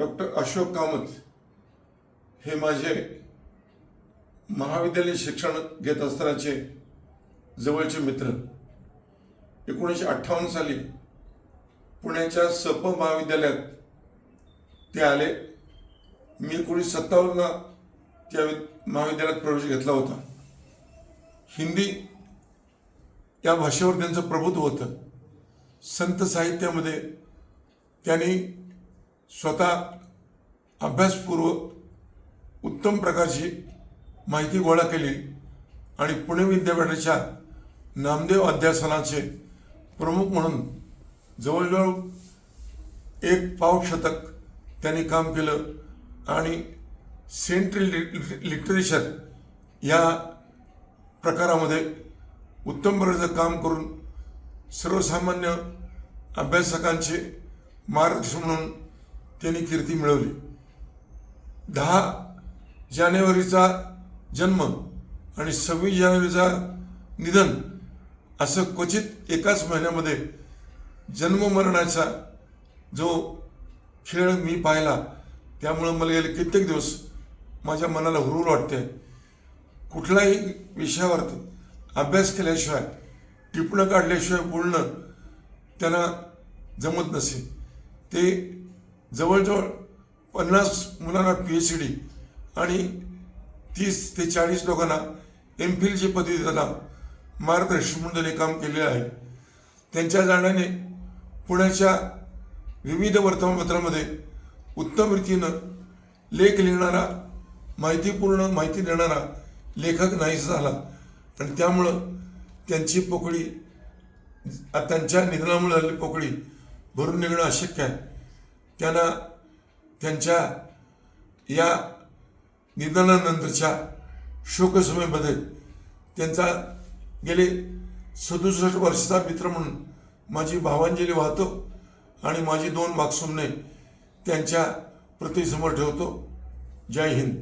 Doctor Ashok Kamat हे माझे महाविद्यालयीन शिक्षण घेत असतानाचे जवळचे मित्र. एकोणीसशे अठ्ठावन्न साली पुण्याच्या सप महाविद्यालयात ते आले. मी एकोणीसशे सत्तावन्नला त्या महाविद्यालयात प्रवेश घेतला होता. हिंदी या भाषेवर त्यांचं प्रभुत्व होतं. संत साहित्यामध्ये त्यांनी स्वतः अभ्यासपूर्व उत्तम प्रकारची माहिती गोळा केली आणि पुणे विद्यापीठाच्या नामदेव अध्यासनाचे प्रमुख म्हणून जवळजवळ एक पाव शतक त्यांनी काम केलं आणि सेंट्रल लिटरेचर या प्रकारामध्ये उत्तम प्रकारचं काम करून सर्वसामान्य अभ्यासकांचे मार्गदर्शन म्हणून त्यांनी कीर्ती मिळवली. दहा जानेवारीचा जन्म आणि सव्वीस जानेवारीचा निधन असं क्वचित एकाच महिन्यामध्ये जन्ममरणाचा जो खेळ मी पाहिला त्यामुळं मला गेले कित्येक दिवस माझ्या मनाला हुरूर वाटते कुठल्याही विषयावरती अभ्यास केल्याशिवाय टिपणं काढल्याशिवाय बोलणं त्यांना जमत नसे. ते जवळजवळ पन्नास मुलांना पी एच डी आणि तीस ते चाळीस लोकांना एम फिलची पदवी देताना मार्गदर्शन म्हणून त्यांनी काम केलेलं आहे. त्यांच्या जाण्याने पुण्याच्या विविध वर्तमानपत्रामध्ये उत्तम रीतीनं लेख लिहिणारा माहितीपूर्ण माहिती देणारा लेखक नाही झाला. आणि त्यामुळं त्यांची पोकळी त्यांच्या निधनामुळे झालेली पोकळी भरून निघणं अशक्य आहे. त्यांना त्यांच्या या निधनानंतरच्या शोकसभेमध्ये त्यांचा गेले सदुसष्ट वर्षाचा मित्र म्हणून माझी भावांजली वाहतो आणि माझी दोन वाकसुमने त्यांच्या प्रतिसमोर ठेवतो. जय हिंद.